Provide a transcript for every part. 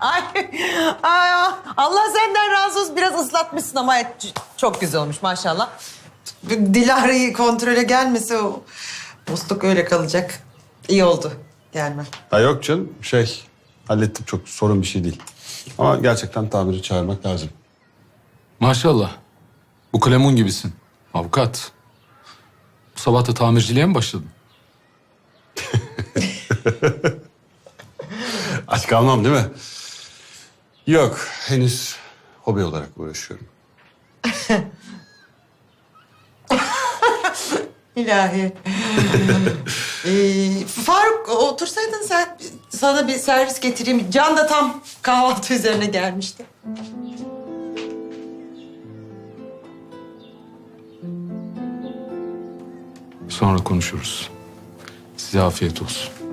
Ay, ay, Allah senden razı olsun. Biraz ıslatmışsın ama et çok güzel olmuş maşallah. Dilara'yı kontrole gelmese o musluk öyle kalacak. İyi oldu gelme. Ha yok canım şey hallettim çok sorun bir şey değil. Ama gerçekten tamiri çağırmak lazım. Maşallah. Bu kalemun gibisin. Avukat. Bu sabah da tamirciliğe mi başladın? Aç kalmam değil mi? Yok henüz hobi olarak uğraşıyorum. İlahi. ee, Faruk otursaydın sen sana bir servis getireyim. Can da tam kahvaltı üzerine gelmişti. Sonra konuşuruz. Size afiyet olsun.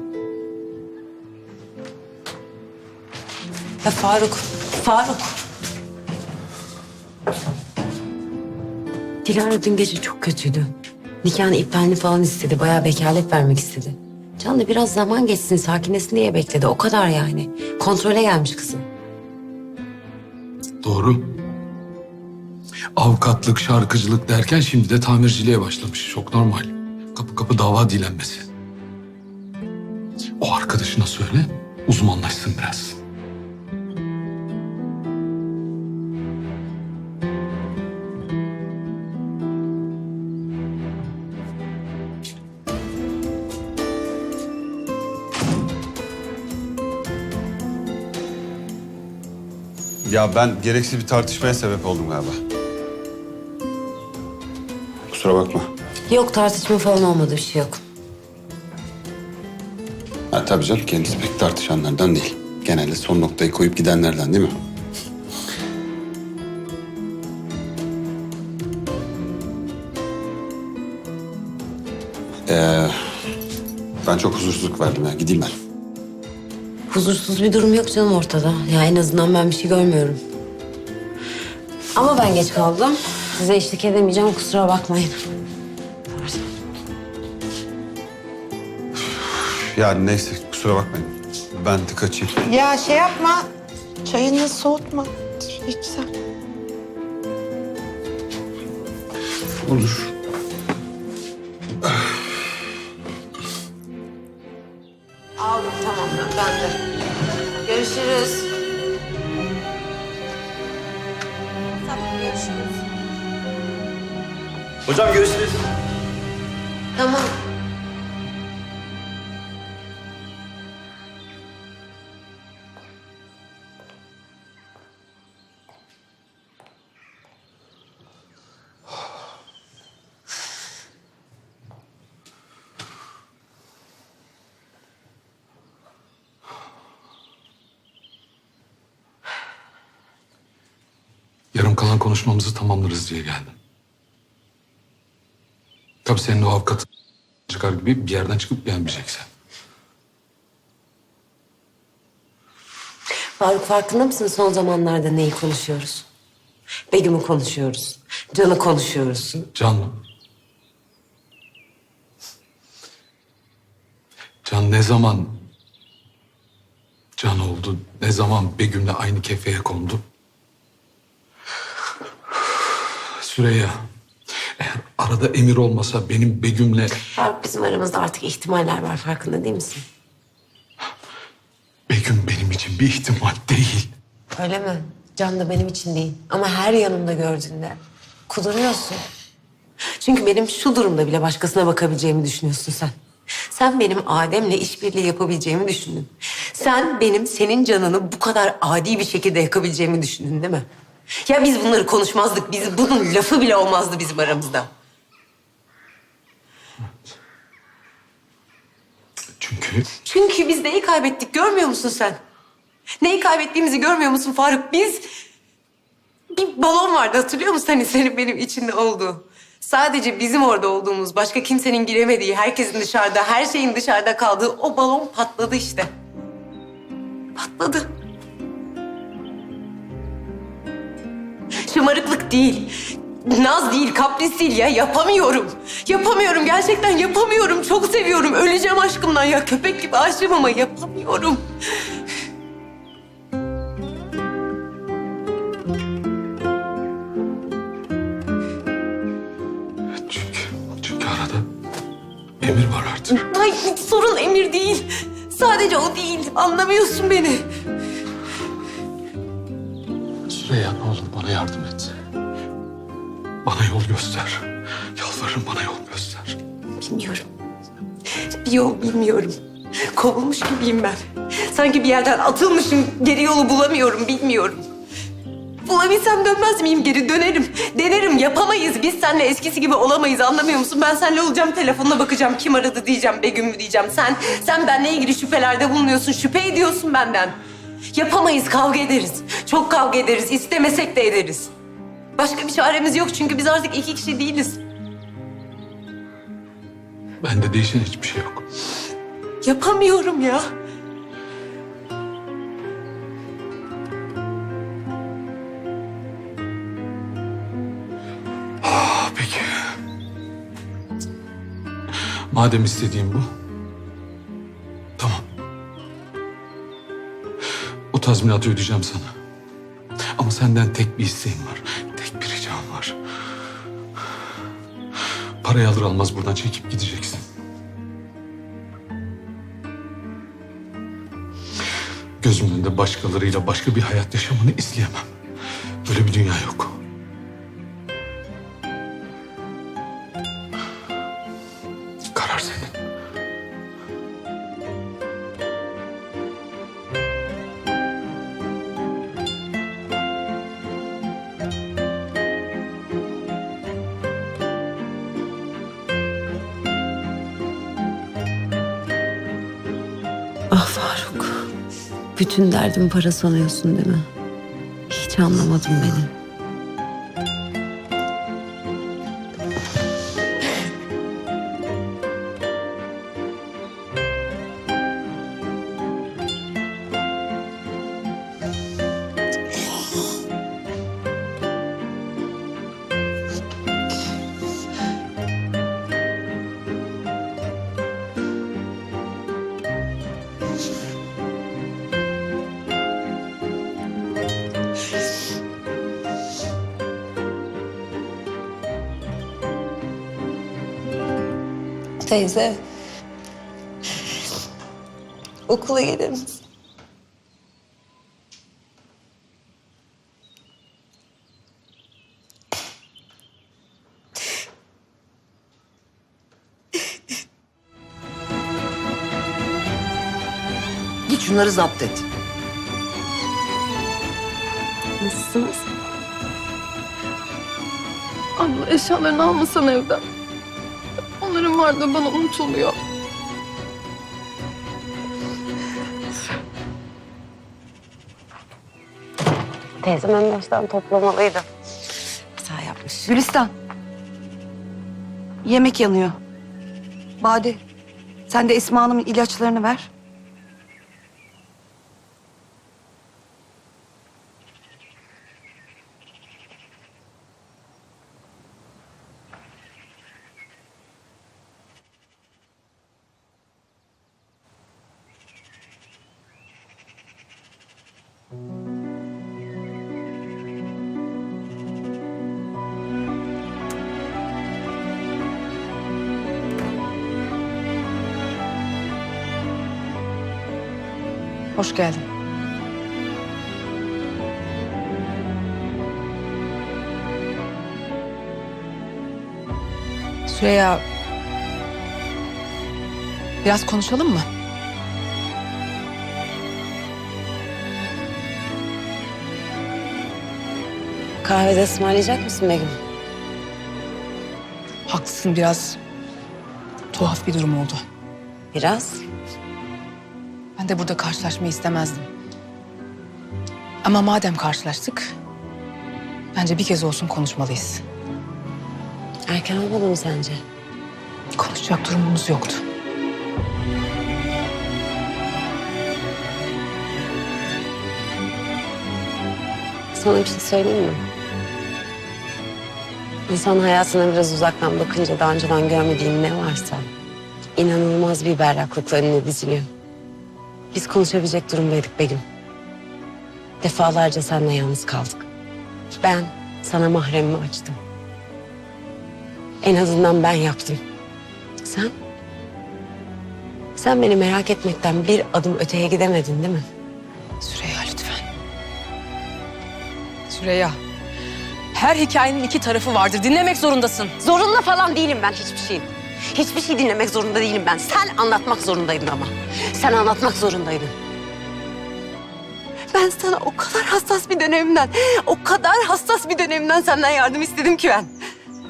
Ya Faruk, Faruk. Dilara dün gece çok kötüydü. Nikahın iptalini falan istedi. Bayağı vekalet vermek istedi. Can da biraz zaman geçsin, sakinleşsin diye bekledi. O kadar yani. Kontrole gelmiş kızım. Doğru. Avukatlık, şarkıcılık derken şimdi de tamirciliğe başlamış. Çok normal. Kapı kapı dava dilenmesi. O arkadaşına söyle, uzmanlaşsın biraz. Ya ben gereksiz bir tartışmaya sebep oldum galiba. Kusura bakma. Yok tartışma falan olmadı, bir şey yok. Ha, tabii canım kendisi pek tartışanlardan değil. Genelde son noktayı koyup gidenlerden değil mi? Ee, ben çok huzursuzluk verdim ya. Gideyim ben. Huzursuz bir durum yok canım ortada. Ya en azından ben bir şey görmüyorum. Ama ben geç kaldım. Size eşlik edemeyeceğim, kusura bakmayın. Ya neyse kusura bakmayın. Ben de kaçayım. Ya şey yapma. Çayını soğutma. İç sen. Olur. Ben de. Görüşürüz. Tamam görüşürüz. Hocam görüşürüz. Tamam. Konuşmamızı tamamlarız diye geldim. Tabii senin o avukatın çıkar gibi bir yerden çıkıp gelmeyeceksen. Faruk farkında mısın son zamanlarda neyi konuşuyoruz? Begüm'ü konuşuyoruz. Can'ı konuşuyoruz. Can mı? Can ne zaman can oldu? Ne zaman Begüm'le aynı kefeye kondu? Süreyya, eğer arada emir olmasa benim Begüm'le... Faruk bizim aramızda artık ihtimaller var farkında değil misin? Begüm benim için bir ihtimal değil. Öyle mi? Can da benim için değil. Ama her yanımda gördüğünde kuduruyorsun. Çünkü benim şu durumda bile başkasına bakabileceğimi düşünüyorsun sen. Sen benim Adem'le işbirliği yapabileceğimi düşündün. Sen benim senin canını bu kadar adi bir şekilde yakabileceğimi düşündün değil mi? Ya biz bunları konuşmazdık. Biz bunun lafı bile olmazdı bizim aramızda. Çünkü Çünkü biz neyi kaybettik görmüyor musun sen? Neyi kaybettiğimizi görmüyor musun Faruk? Biz bir balon vardı hatırlıyor musun hani senin benim içinde olduğu? Sadece bizim orada olduğumuz, başka kimsenin giremediği, herkesin dışarıda, her şeyin dışarıda kaldığı o balon patladı işte. Patladı. Şımarıklık değil. Naz değil, kapris değil ya. Yapamıyorum. Yapamıyorum. Gerçekten yapamıyorum. Çok seviyorum. Öleceğim aşkımdan ya. Köpek gibi aşığım ama yapamıyorum. Çünkü, çünkü arada emir var artık. Ay hiç sorun Emir değil. Sadece o değil. Anlamıyorsun beni. Süreyya ne olur bana yardım et. Bana yol göster. Yalvarırım bana yol göster. Bilmiyorum. Bir yol bilmiyorum. Kovulmuş gibiyim ben. Sanki bir yerden atılmışım. Geri yolu bulamıyorum, bilmiyorum. Bulabilsem dönmez miyim geri? Dönerim. Denerim. Yapamayız. Biz seninle eskisi gibi olamayız. Anlamıyor musun? Ben seninle olacağım. Telefonuna bakacağım. Kim aradı diyeceğim. Begüm mü diyeceğim. Sen, sen benimle ilgili şüphelerde bulunuyorsun. Şüphe ediyorsun benden. Yapamayız. Kavga ederiz. Çok kavga ederiz. İstemesek de ederiz. Başka bir çaremiz yok çünkü biz artık iki kişi değiliz. Bende değişen hiçbir şey yok. Yapamıyorum ya. Ah, peki. Madem istediğim bu. Tazminatı ödeyeceğim sana. Ama senden tek bir isteğim var. Tek bir ricam var. Parayı alır almaz buradan çekip gideceksin. Gözümün önünde başkalarıyla başka bir hayat yaşamını izleyemem. Böyle bir dünya yok. Bütün derdim para sanıyorsun değil mi? Hiç anlamadın beni. Teyze. Okula gelir misin? Git şunları zapt et. Nasılsınız? Abla eşyalarını almasan evden. Onların varlığı bana unutuluyor. Teyzem en baştan toplamalıydı. Hata yapmış. Gülistan. Yemek yanıyor. Bade, sen de Esma Hanım'ın ilaçlarını ver. Hoş geldin. Süreyya... Biraz konuşalım mı? Kahvede ısmarlayacak mısın Begüm? Haklısın biraz tuhaf bir durum oldu. Biraz. Ben de burada karşılaşmayı istemezdim. Ama madem karşılaştık, bence bir kez olsun konuşmalıyız. Erken olmadı mı sence? Konuşacak durumumuz yoktu. Sana bir şey söyleyeyim mi? İnsan hayatına biraz uzaktan bakınca daha önceden görmediğim ne varsa inanılmaz bir berraklıkla önüne diziliyor. Biz konuşabilecek durumdaydık Begüm. Defalarca seninle yalnız kaldık. Ben sana mahremimi açtım. En azından ben yaptım. Sen Sen beni merak etmekten bir adım öteye gidemedin değil mi? Süreyya lütfen. Süreyya. Her hikayenin iki tarafı vardır. Dinlemek zorundasın. Zorunda falan değilim ben hiçbir şeyin. Hiçbir şey dinlemek zorunda değilim ben. Sen anlatmak zorundaydın ama. Sen anlatmak zorundaydın. Ben sana o kadar hassas bir dönemimden, o kadar hassas bir dönemimden senden yardım istedim ki ben.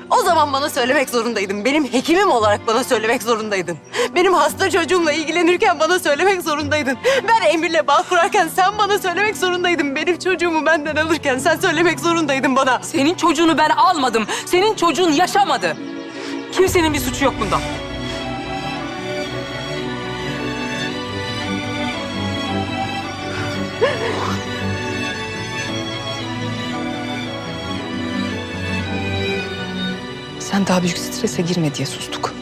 O zaman bana söylemek zorundaydın. Benim hekimim olarak bana söylemek zorundaydın. Benim hasta çocuğumla ilgilenirken bana söylemek zorundaydın. Ben Emir'le bağ kurarken sen bana söylemek zorundaydın. Benim çocuğumu benden alırken sen söylemek zorundaydın bana. Senin çocuğunu ben almadım. Senin çocuğun yaşamadı. Kimsenin bir suçu yok bunda. Sen daha büyük strese girme diye sustuk.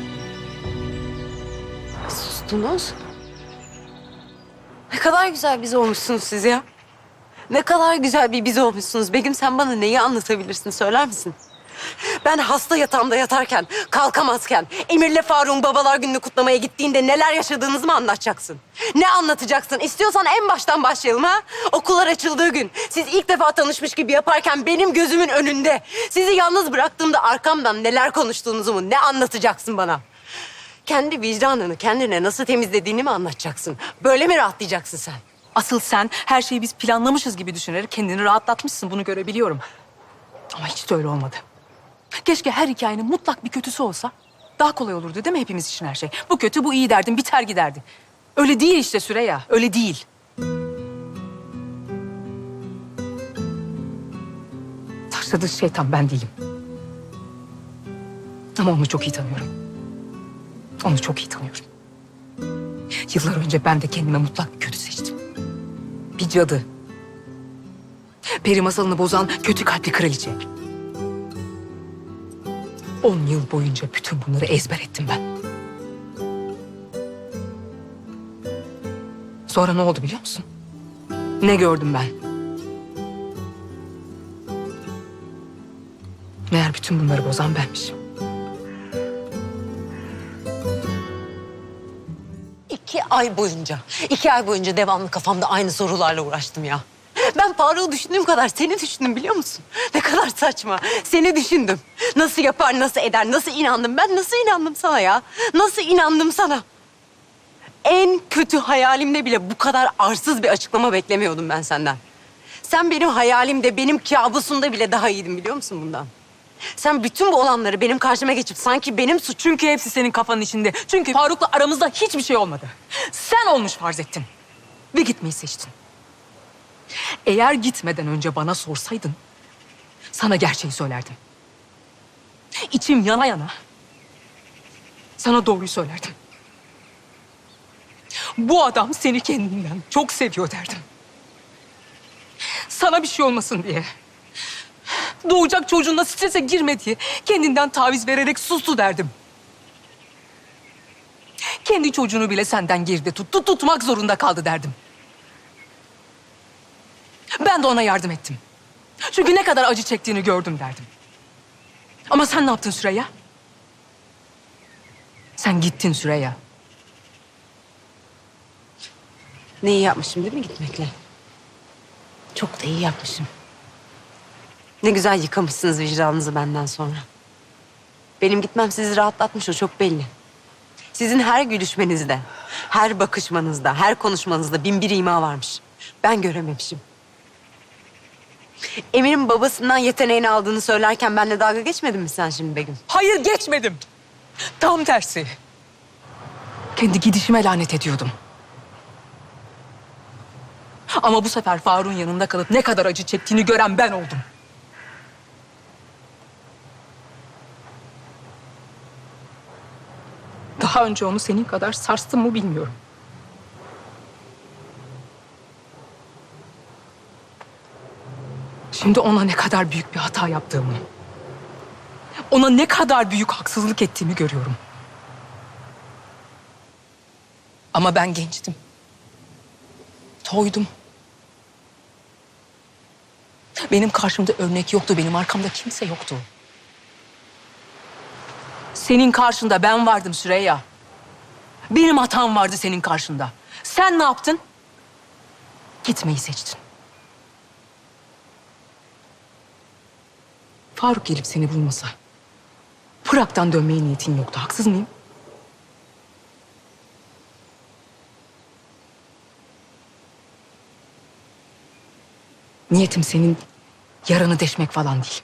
Sustunuz. Ne kadar güzel biz olmuşsunuz siz ya. Ne kadar güzel bir biz olmuşsunuz. Begüm sen bana neyi anlatabilirsin söyler misin? Ben hasta yatağımda yatarken, kalkamazken, Emir'le Faruk'un babalar gününü kutlamaya gittiğinde neler yaşadığınızı mı anlatacaksın? Ne anlatacaksın? İstiyorsan en baştan başlayalım ha? Okullar açıldığı gün, siz ilk defa tanışmış gibi yaparken benim gözümün önünde, sizi yalnız bıraktığımda arkamdan neler konuştuğunuzu mu, ne anlatacaksın bana? Kendi vicdanını kendine nasıl temizlediğini mi anlatacaksın? Böyle mi rahatlayacaksın sen? Asıl sen her şeyi biz planlamışız gibi düşünerek kendini rahatlatmışsın. Bunu görebiliyorum. Ama hiç de öyle olmadı. Keşke her hikayenin mutlak bir kötüsü olsa daha kolay olurdu değil mi hepimiz için her şey? Bu kötü, bu iyi derdin, biter giderdi. Öyle değil işte Süreyya, öyle değil. Taşladığı şeytan ben değilim. Ama onu çok iyi tanıyorum. Onu çok iyi tanıyorum. Yıllar önce ben de kendime mutlak bir kötü seçtim. Bir cadı. Peri masalını bozan kötü kalpli kraliçe. On yıl boyunca bütün bunları ezber ettim ben. Sonra ne oldu biliyor musun? Ne gördüm ben? Meğer bütün bunları bozan benmişim. İki ay boyunca, iki ay boyunca devamlı kafamda aynı sorularla uğraştım ya. Ben Faruk'u düşündüğüm kadar seni düşündüm biliyor musun? Ne kadar saçma. Seni düşündüm. Nasıl yapar, nasıl eder, nasıl inandım? Ben nasıl inandım sana ya? Nasıl inandım sana? En kötü hayalimde bile bu kadar arsız bir açıklama beklemiyordum ben senden. Sen benim hayalimde, benim kabusumda bile daha iyiydin biliyor musun bundan? Sen bütün bu olanları benim karşıma geçip sanki benim suçum Çünkü hepsi senin kafanın içinde. Çünkü Faruk'la aramızda hiçbir şey olmadı. Sen olmuş farz ettin. Ve gitmeyi seçtin. Eğer gitmeden önce bana sorsaydın... ...sana gerçeği söylerdim. İçim yana yana... ...sana doğruyu söylerdim. Bu adam seni kendinden çok seviyor derdim. Sana bir şey olmasın diye. Doğacak çocuğunla strese girme diye kendinden taviz vererek sustu derdim. Kendi çocuğunu bile senden geride tuttu, tutmak zorunda kaldı derdim. Ben de ona yardım ettim. Çünkü ne kadar acı çektiğini gördüm derdim. Ama sen ne yaptın Süreyya? Sen gittin Süreyya. Ne iyi yapmışım değil mi gitmekle? Çok da iyi yapmışım. Ne güzel yıkamışsınız vicdanınızı benden sonra. Benim gitmem sizi rahatlatmış o çok belli. Sizin her gülüşmenizde, her bakışmanızda, her konuşmanızda bin bir ima varmış. Ben görememişim. Emir'in babasından yeteneğini aldığını söylerken benimle dalga geçmedin mi sen şimdi Begüm? Hayır geçmedim. Tam tersi. Kendi gidişime lanet ediyordum. Ama bu sefer Faruk'un yanında kalıp ne kadar acı çektiğini gören ben oldum. Daha önce onu senin kadar sarstım mı bilmiyorum. Şimdi ona ne kadar büyük bir hata yaptığımı, ona ne kadar büyük haksızlık ettiğimi görüyorum. Ama ben gençtim. Toydum. Benim karşımda örnek yoktu, benim arkamda kimse yoktu. Senin karşında ben vardım Süreyya. Benim hatam vardı senin karşında. Sen ne yaptın? Gitmeyi seçtin. Faruk gelip seni bulmasa... ...Pırak'tan dönmeye niyetin yoktu. Haksız mıyım? Niyetim senin yaranı deşmek falan değil.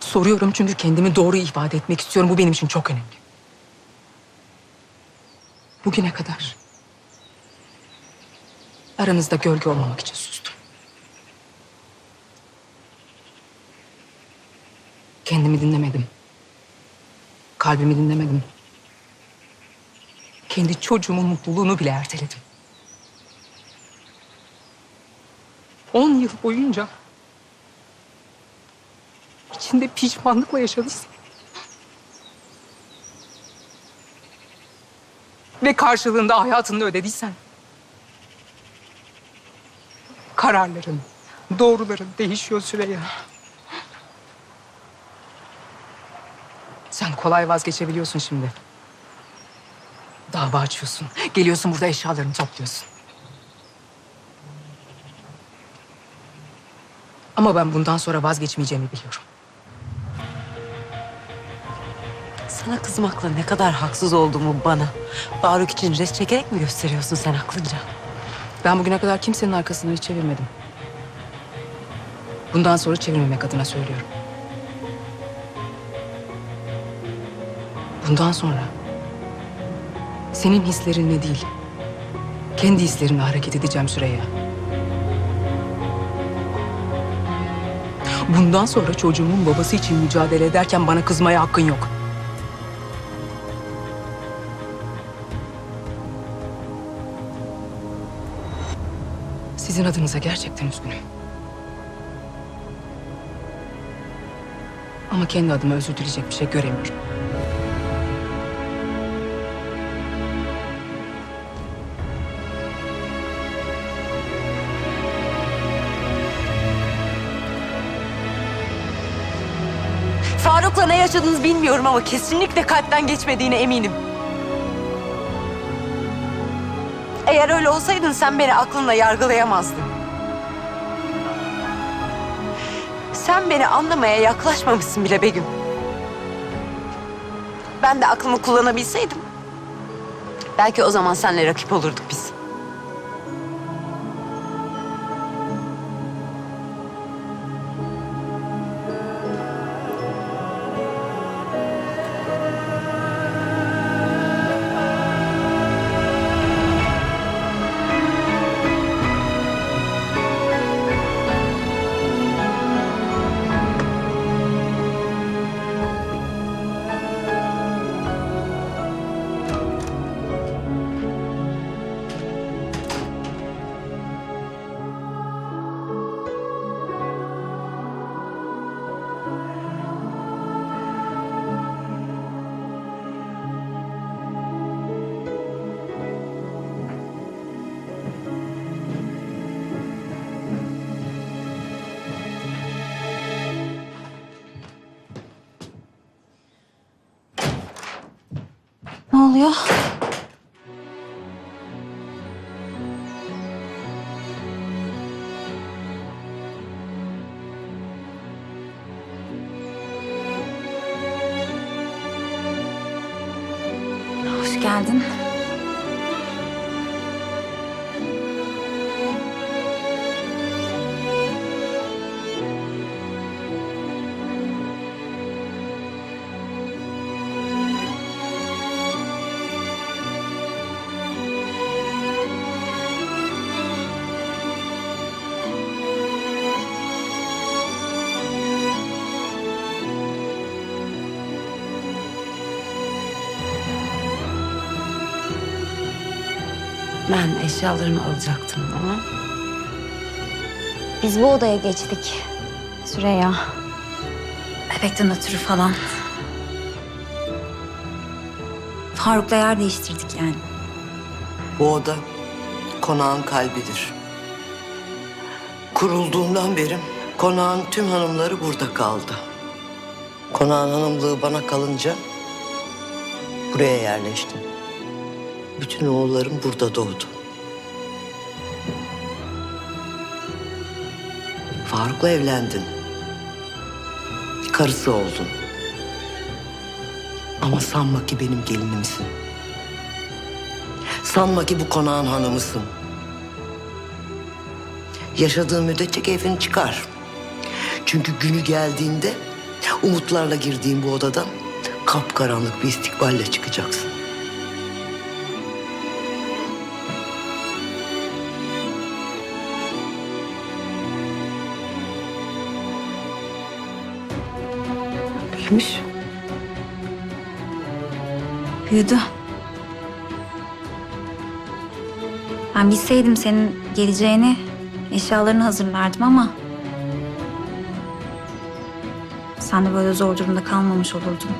Soruyorum çünkü kendimi doğru ifade etmek istiyorum. Bu benim için çok önemli. Bugüne kadar aranızda gölge olmamak için sustum. Kendimi dinlemedim. Kalbimi dinlemedim. Kendi çocuğumun mutluluğunu bile erteledim. On yıl boyunca içinde pişmanlıkla yaşadıysan ve karşılığında hayatını ödediysen kararların, doğruların değişiyor Süreyya. Sen kolay vazgeçebiliyorsun şimdi. Dava açıyorsun. Geliyorsun burada eşyalarını topluyorsun. Ama ben bundan sonra vazgeçmeyeceğimi biliyorum. Sana kızmakla ne kadar haksız olduğumu bana, Faruk için res çekerek mi gösteriyorsun sen aklınca? Ben bugüne kadar kimsenin arkasını hiç çevirmedim. Bundan sonra çevirmemek adına söylüyorum. Bundan sonra senin hislerinle değil, kendi hislerimle hareket edeceğim Süreyya. Bundan sonra çocuğumun babası için mücadele ederken bana kızmaya hakkın yok. Sizin adınıza gerçekten üzgünüm. Ama kendi adıma özür dileyecek bir şey göremiyorum. Faruk'la ne yaşadınız bilmiyorum ama kesinlikle kalpten geçmediğine eminim. Eğer öyle olsaydın sen beni aklınla yargılayamazdın. Sen beni anlamaya yaklaşmamışsın bile Begüm. Ben de aklımı kullanabilseydim... ...belki o zaman seninle rakip olurduk biz. Oluyor? Ben eşyalarımı alacaktım ama... Biz bu odaya geçtik. Süreyya. Bebekten ötürü falan. Faruk'la yer değiştirdik yani. Bu oda konağın kalbidir. Kurulduğundan beri konağın tüm hanımları burada kaldı. Konağın hanımlığı bana kalınca buraya yerleştim. Bütün oğullarım burada doğdu. Faruk'la evlendin. Karısı oldun. Ama sanma ki benim gelinimsin. Sanma ki bu konağın hanımısın. Yaşadığın müddetçe keyfini çıkar. Çünkü günü geldiğinde umutlarla girdiğin bu odadan kapkaranlık bir istikballe çıkacaksın. Büyümüş. Büyüdü. Ben bilseydim senin geleceğini eşyalarını hazırlardım ama... Sen de böyle zor durumda kalmamış olurdun.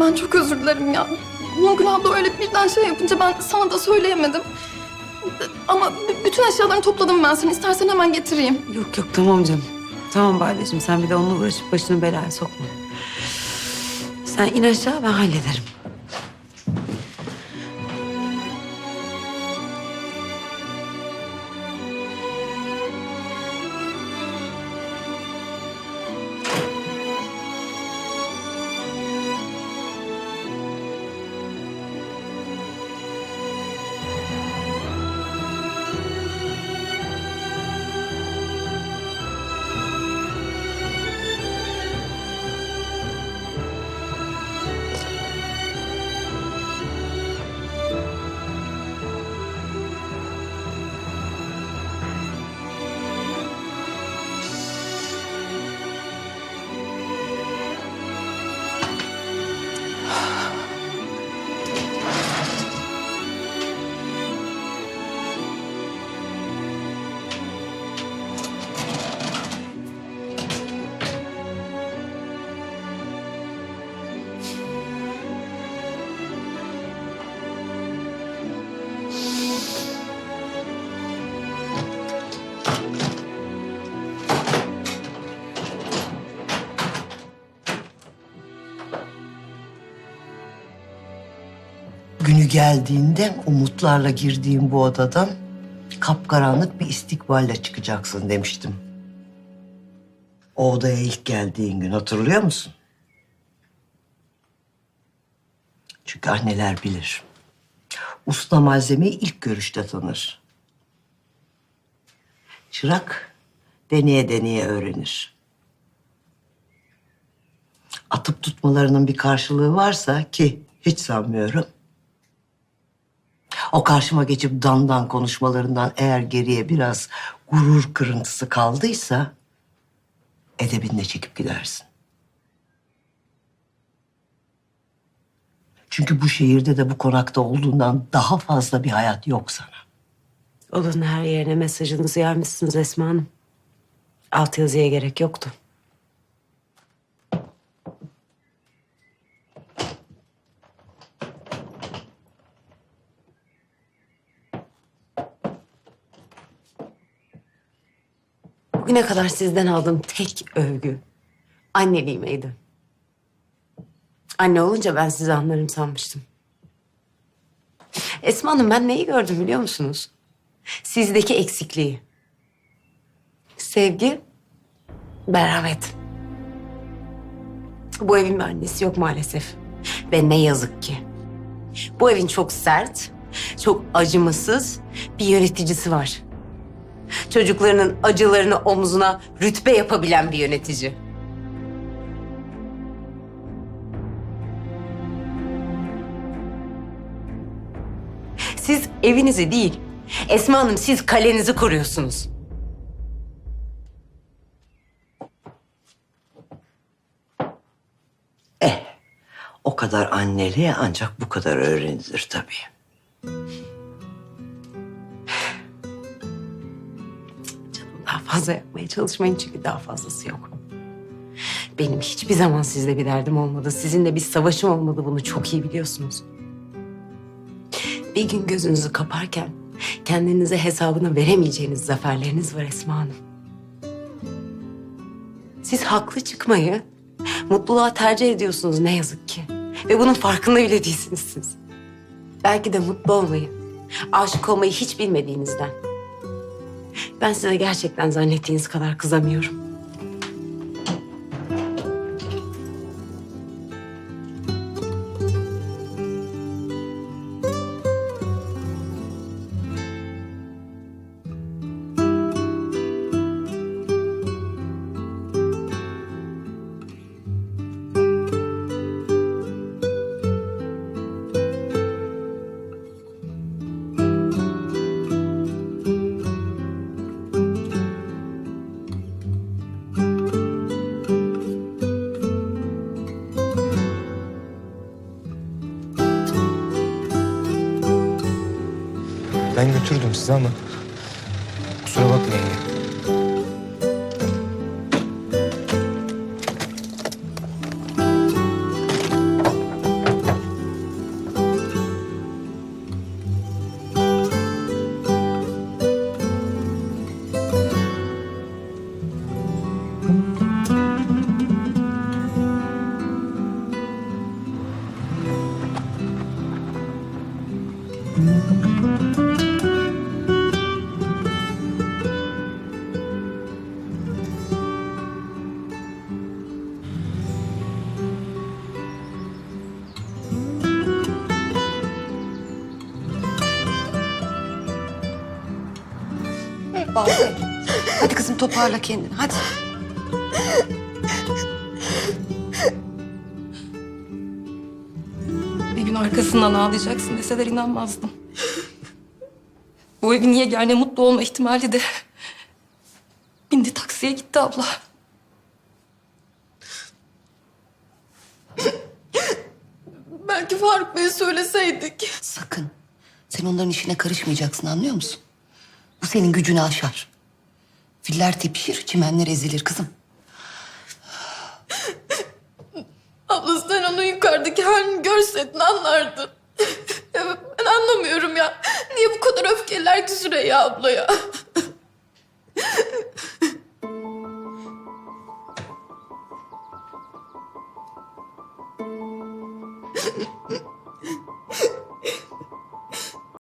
Ben çok özür dilerim ya. Nurgül abla öyle birden şey yapınca ben sana da söyleyemedim. Ama bütün eşyalarını topladım ben seni. İstersen hemen getireyim. Yok yok tamam canım. Tamam Badeciğim sen bir de onunla uğraşıp başını belaya sokma. Sen in aşağı ben hallederim. Geldiğinde umutlarla girdiğin bu odadan kapkaranlık bir istikballe çıkacaksın demiştim. O odaya ilk geldiğin gün hatırlıyor musun? Çünkü anneler bilir. Usta malzemeyi ilk görüşte tanır. Çırak deneye deneye öğrenir. Atıp tutmalarının bir karşılığı varsa ki hiç sanmıyorum. O karşıma geçip dandan konuşmalarından eğer geriye biraz gurur kırıntısı kaldıysa edebinle çekip gidersin. Çünkü bu şehirde de bu konakta olduğundan daha fazla bir hayat yok sana. Odanın her yerine mesajınızı yaymışsınız Esma Hanım. Alt yazıya gerek yoktu. Bugüne kadar sizden aldığım tek övgü anneliğimeydi. Anne olunca ben sizi anlarım sanmıştım. Esma Hanım ben neyi gördüm biliyor musunuz? Sizdeki eksikliği. Sevgi, merhamet. Bu evin bir annesi yok maalesef. Ve ne yazık ki. Bu evin çok sert, çok acımasız bir yöneticisi var çocuklarının acılarını omzuna rütbe yapabilen bir yönetici. Siz evinizi değil, Esma Hanım siz kalenizi koruyorsunuz. Eh, o kadar anneliğe ancak bu kadar öğrenilir tabii. Fazla yapmaya çalışmayın çünkü daha fazlası yok. Benim hiçbir zaman sizle bir derdim olmadı. Sizinle bir savaşım olmadı. Bunu çok iyi biliyorsunuz. Bir gün gözünüzü kaparken kendinize hesabını veremeyeceğiniz zaferleriniz var Esma Hanım. Siz haklı çıkmayı mutluluğa tercih ediyorsunuz ne yazık ki. Ve bunun farkında bile değilsiniz siz. Belki de mutlu olmayı, aşık olmayı hiç bilmediğinizden. Ben size gerçekten zannettiğiniz kadar kızamıyorum. Ben götürdüm sizi ama kusura bakmayın. Toparla kendini hadi. Bir gün arkasından ağlayacaksın deseler inanmazdım. Bu evin yegane mutlu olma ihtimali de bindi taksiye gitti abla. Belki Faruk Bey'e söyleseydik. Sakın. Sen onların işine karışmayacaksın anlıyor musun? Bu senin gücünü aşar. Filler tepişir, çimenler ezilir kızım. Abla sen onun yukarıdaki halini görseydin anlardın. Ben anlamıyorum ya. Niye bu kadar öfkeliler ki Süreyya ablaya?